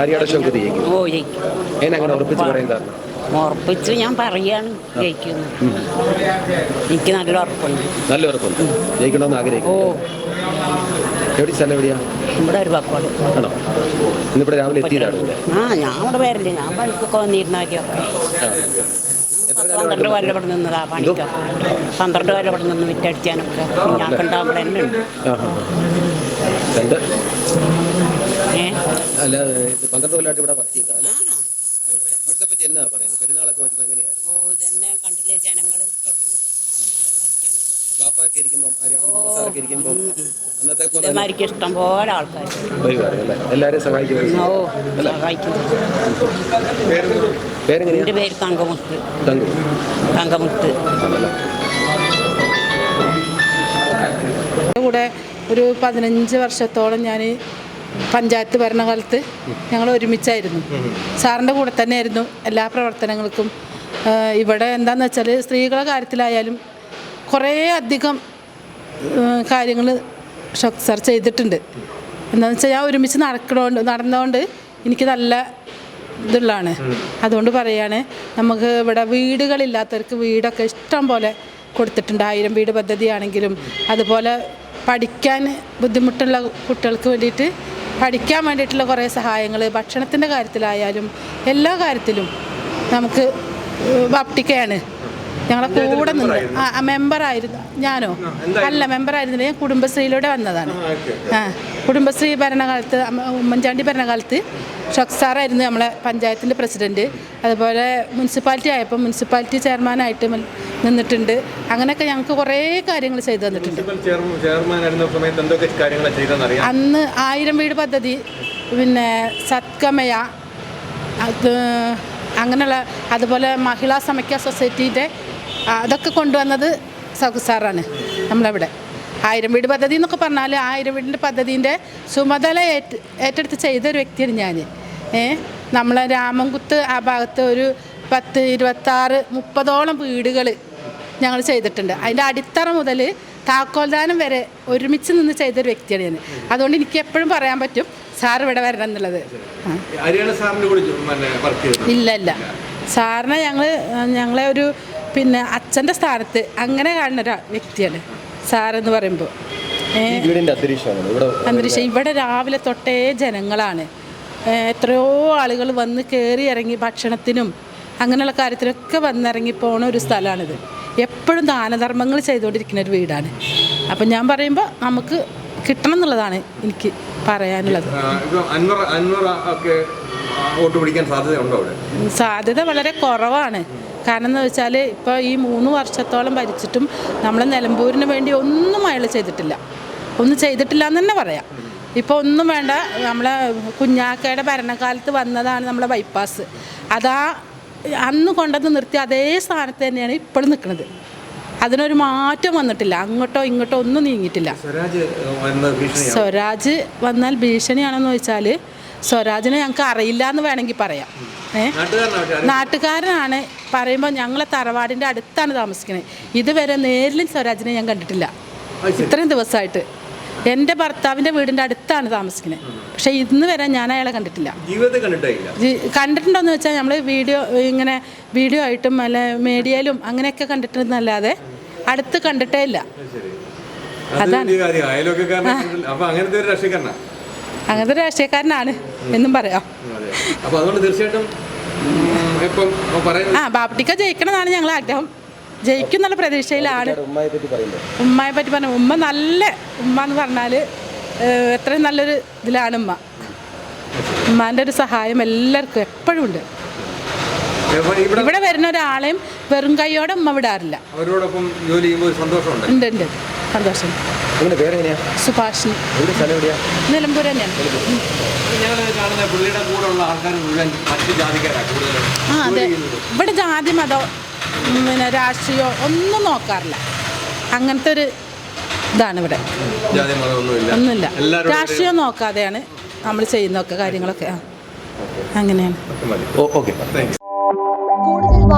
ആര്യാടെ ഷൗക്കത്ത് ജയിക്കും ഓ ജയിക്കും. എന്നെ അങ്ങനെ ഉറപ്പിച്ച് പറയാൻ കാരണം. ഉറപ്പിച്ച് ഞാൻ പറയാണ് ജയിക്കുന്നു. എനിക്ക് നല്ല ഉറപ്പുണ്ട്. നല്ല ഉറപ്പുണ്ട്. ജയിക്കണമെന്ന് ഓ. ആഗ്രഹിക്കും എവിടെ സ്ഥലം എവിടെയാ? ഇവിടെ ഒരു പക്കോട്. ആണോ? ഇന്നിവിടെ രാവിലെ എത്തിയതാണ്? ഇവിടെ ആ ഞാൻ ഇവിടെ വരില്ല ഞാൻ പണിക്കൊക്കെ വന്നിരുന്നൊക്കെ പന്ത്രണ്ട് കൊല്ലം ഇവിടെ നിന്നതാ പണിക്കൊക്കെ. പന്ത്രണ്ട് കൊല്ലം ഇവിടെ നിന്ന് വിറ്റടിച്ചാനൊക്കെ ഞങ്ങൾക്ക് ഉണ്ടാകുമ്പോൾ തന്നെ ഉണ്ട്. രണ്ട് അല്ല ഇത് പന്ത്രണ്ട് കൊല്ലമായിട്ട് ഇവിടെ വർക്ക് ചെയ്താ ഇവിടുത്തെ പറ്റി എന്നാ പറയുന്നത്? പെരുന്നാളൊക്കെ വരുമ്പോൾ എങ്ങനെയായിരുന്നു? ഓ ഇതന്നെ കണ്ടില്ലേ ജനങ്ങൾ ബാപ്പൊക്കെ ഇരിക്കുമ്പോൾ ആര്യാടെ സാറൊക്കെ ഇരിക്കുമ്പോൾ അന്നത്തെ പോലെ ഇതേമാതിരിക്ക് ഇഷ്ടം പോലെ ആൾക്കാർ വരുവായിരുന്നു അല്ലേ? എല്ലാവരെയും സഹായിക്കുമായിരുന്നു ഓ സഹായിക്കും. പേരെങ്ങനെയാ എന്റെ പേര് തങ്കമുത്ത്. തങ്കു. തങ്കമുത്ത്. കൂടെ ഒരു പതിനഞ്ച് വർഷത്തോളം ഞാൻ പഞ്ചായത്ത് ഭരണകാലത്ത് ഞങ്ങൾ ഒരുമിച്ചായിരുന്നു. സാറിന്റെ കൂടെ തന്നെയായിരുന്നു എല്ലാ പ്രവർത്തനങ്ങൾക്കും. ഇവിടെ എന്താണെന്ന് വെച്ചാൽ സ്ത്രീകളുടെ കാര്യത്തിലായാലും കുറേ അധികം കാര്യങ്ങൾ സാർ ചെയ്തിട്ടുണ്ട്. എന്താണെന്ന് വെച്ചാൽ ഞാൻ ഒരുമിച്ച് നടക്കണോണ്ട് നടന്നതുകൊണ്ട് എനിക്ക് നല്ല ഇതുള്ളതാണ്. അതുകൊണ്ട് പറയാണ് നമുക്ക് ഇവിടെ വീടുകളില്ലാത്തവർക്ക് വീടൊക്കെ ഇഷ്ടം പോലെ കൊടുത്തിട്ടുണ്ട്. ആയിരം വീട് പദ്ധതിയാണെങ്കിലും അതുപോലെ പഠിക്കാൻ ബുദ്ധിമുട്ടുള്ള കുട്ടികൾക്ക് വേണ്ടിയിട്ട് പഠിക്കാൻ വേണ്ടിയിട്ടുള്ള കുറേ സഹായങ്ങൾ ഭക്ഷണത്തിന്റെ കാര്യത്തിലായാലും എല്ലാ കാര്യത്തിലും നമുക്ക് ബാപ്റ്റിക്കയാണ് ഞങ്ങളെ കൂടെ നിന്ന് ആ മെമ്പറായിരുന്നു ഞാനോ? അല്ല മെമ്പറായിരുന്നില്ല ഞാൻ കുടുംബശ്രീയിലൂടെ വന്നതാണ്. ആ കുടുംബശ്രീ ഭരണകാലത്ത് ഉമ്മൻചാണ്ടി ഭരണകാലത്ത് ഷക്സാറായിരുന്നു നമ്മളെ പഞ്ചായത്തിന്റെ പ്രസിഡന്റ് അതുപോലെ മുനിസിപ്പാലിറ്റി ആയപ്പോൾ മുനിസിപ്പാലിറ്റി ചെയർമാനായിട്ട് നിന്നിട്ടുണ്ട്. അങ്ങനെയൊക്കെ ഞങ്ങൾക്ക് കുറേ കാര്യങ്ങൾ ചെയ്തു തന്നിട്ടുണ്ട്. അന്ന് ആയിരം വീട് പദ്ധതി പിന്നെ സത്കമയ അത് അങ്ങനെയുള്ള അതുപോലെ മഹിളാ സമയ്ക്ക സൊസൈറ്റീന്റെ അതൊക്കെ കൊണ്ടുവന്നത് സൗഖ് സാറാണ്. നമ്മളവിടെ. ആയിരം വീട് പദ്ധതി എന്നൊക്കെ പറഞ്ഞാൽ ആയിരം വീടിന്റെ പദ്ധതിന്റെ ചുമതല ഏറ്റ ഏറ്റെടുത്ത് ചെയ്ത ഒരു വ്യക്തിയാണ് ഞാൻ ഏ? നമ്മളെ രാമൻകുത്ത് ആ ഭാഗത്ത് ഒരു പത്ത് ഇരുപത്താറ് മുപ്പതോളം വീടുകൾ ഞങ്ങൾ ചെയ്തിട്ടുണ്ട്. അതിന്റെ അടിത്തറ മുതൽ താക്കോൽദാനം വരെ ഒരുമിച്ച് നിന്ന് ചെയ്തൊരു വ്യക്തിയാണ് ഞാൻ അതുകൊണ്ട് എനിക്ക് എപ്പോഴും പറയാൻ പറ്റും സാർ ഇവിടെ വരണം എന്നുള്ളത്. ഇല്ല ഇല്ല. സാറിനെ ഞങ്ങൾ ഞങ്ങളെ ഒരു പിന്നെ അച്ഛന്റെ സ്ഥാനത്ത് അങ്ങനെ കാണുന്ന ഒരു വ്യക്തിയാണ് സാറെന്ന് പറയുമ്പോൾ. അന്തരീക്ഷം. ഇവിടെ രാവിലെ തൊട്ടേ ജനങ്ങളാണ്. എത്രയോ ആളുകൾ വന്ന് കയറി ഇറങ്ങി ഭക്ഷണത്തിനും അങ്ങനെയുള്ള കാര്യത്തിലൊക്കെ വന്നിറങ്ങി പോണ ഒരു സ്ഥലമാണിത്. എപ്പോഴും ദാനധർമ്മങ്ങൾ ചെയ്തുകൊണ്ടിരിക്കുന്ന ഒരു വീടാണ്. അപ്പം ഞാൻ പറയുമ്പോൾ നമുക്ക് കിട്ടണം എന്നുള്ളതാണ് എനിക്ക് പറയാനുള്ളത്. ആ, അൻവർ അൻവർ ഒക്കെ വോട്ട് പിടിക്കാൻ സാധ്യതയുണ്ടോ അവിടെ? സാധ്യത വളരെ കുറവാണ്. കാരണം എന്ന് വെച്ചാൽ ഇപ്പോൾ ഈ മൂന്ന് വർഷത്തോളം ഭരിച്ചിട്ടും നമ്മൾ നിലമ്പൂരിന് വേണ്ടി ഒന്നും അയാൾ ചെയ്തിട്ടില്ല. ഒന്നും ചെയ്തിട്ടില്ല എന്ന് തന്നെ പറയാം. ഇപ്പോൾ ഒന്നും വേണ്ട നമ്മളെ കുഞ്ഞാക്കയുടെ ഭരണകാലത്ത് വന്നതാണ് നമ്മളെ ബൈപ്പാസ് അതാ അന്ന് കൊണ്ടുവന്ന് നിർത്തി അതേ സ്ഥാനത്ത് തന്നെയാണ് ഇപ്പോഴും നിൽക്കുന്നത്. അതിനൊരു മാറ്റം വന്നിട്ടില്ല. അങ്ങോട്ടോ ഇങ്ങോട്ടോ ഒന്നും നീങ്ങിയിട്ടില്ല. സ്വരാജ് വന്നാൽ ഭീഷണിയാണെന്ന് ചോദിച്ചാൽ സ്വരാജിനെ ഞങ്ങൾക്ക് അറിയില്ല എന്ന് വേണമെങ്കിൽ പറയാം. നാട്ടുകാരനാണ്. പറയുമ്പോൾ ഞങ്ങളെ തറവാടിന്റെ അടുത്താണ് താമസിക്കുന്നത് ഇതുവരെ നേരിലും സ്വരാജിനെ ഞാൻ കണ്ടിട്ടില്ല. ഇത്രയും ദിവസമായിട്ട്. എന്റെ ഭർത്താവിന്റെ വീടിന്റെ അടുത്താണ് താമസിക്കുന്നത് പക്ഷേ ഇന്ന് വരെ ഞാൻ അയാളെ കണ്ടിട്ടില്ല. കണ്ടിട്ടുണ്ടോയെന്ന് വെച്ചാൽ നമ്മൾ വീഡിയോ ഇങ്ങനെ വീഡിയോ ആയിട്ടും അല്ല മീഡിയയിലും അങ്ങനെയൊക്കെ കണ്ടിട്ടുണ്ടെന്നല്ലാതെ അടുത്ത് കണ്ടിട്ടേ ഇല്ല. അതാണ്. അപ്പൊ അങ്ങനത്തെ ഒരു രക്ഷക്കാരനാ അങ്ങനത്തെ ഒരു രാഷ്ട്രീയക്കാരനാണ് എന്നും പറയാം. അപ്പോൾ അതുകൊണ്ട് തീർച്ചയായിട്ടും ആ ബാപ്പട്ടിക്ക ജയിക്കണം എന്നാണ് ഞങ്ങൾ ആഗ്രഹം. ജയിക്കും എന്നുള്ള പ്രതീക്ഷയിലാണ്. ഉമ്മയെ പറ്റി പറയുമ്പോൾ ഉമ്മയെ പറ്റി പറഞ്ഞു ഉമ്മ നല്ല ഉമ്മ എന്ന് പറഞ്ഞാൽ എത്രയും നല്ലൊരു ഇതിലാണ് ഉമ്മ. ഉമ്മാന്റെ ഒരു സഹായം എല്ലാവർക്കും എപ്പോഴും ഉണ്ട്. ഇപ്പൊ ഇവിടെ ഇവിടെ വരുന്ന ഒരാളെയും വെറും കൈയോടെ ഉമ്മ വിടാറില്ല. അവരോടൊപ്പം ജോലി ചെയ്യുമ്പോൾ ഒരു സന്തോഷമുണ്ട്. ഉണ്ട് ഉണ്ട്. സന്തോഷം. സുഭാഷിന് എവിടെ സ്ഥലം എവിടെയാ? നിലമ്പൂർ തന്നെയാണ്. ഞങ്ങൾ കാണുന്ന പുള്ളിയുടെ കൂടെ ഉള്ള ആൾക്കാർ മുഴുവൻ മറ്റു ജാതിക്കാരാണ് കൂടുതലും. ആ അതെ. ഇവിടെ ജാതി മതം പിന്നെ രാഷ്ട്രീയമോ ഒന്നും നോക്കാറില്ല. അങ്ങനത്തെ ഒരു ഇതാണ് ഇവിടെ. ഒന്നുമില്ല. എല്ലാവരും രാഷ്ട്രീയം നോക്കാതെയാണ് നമ്മൾ ചെയ്യുന്നൊക്കെ കാര്യങ്ങളൊക്കെ. ആ അങ്ങനെയാണ്. ഓക്കെ. താങ്ക്സ്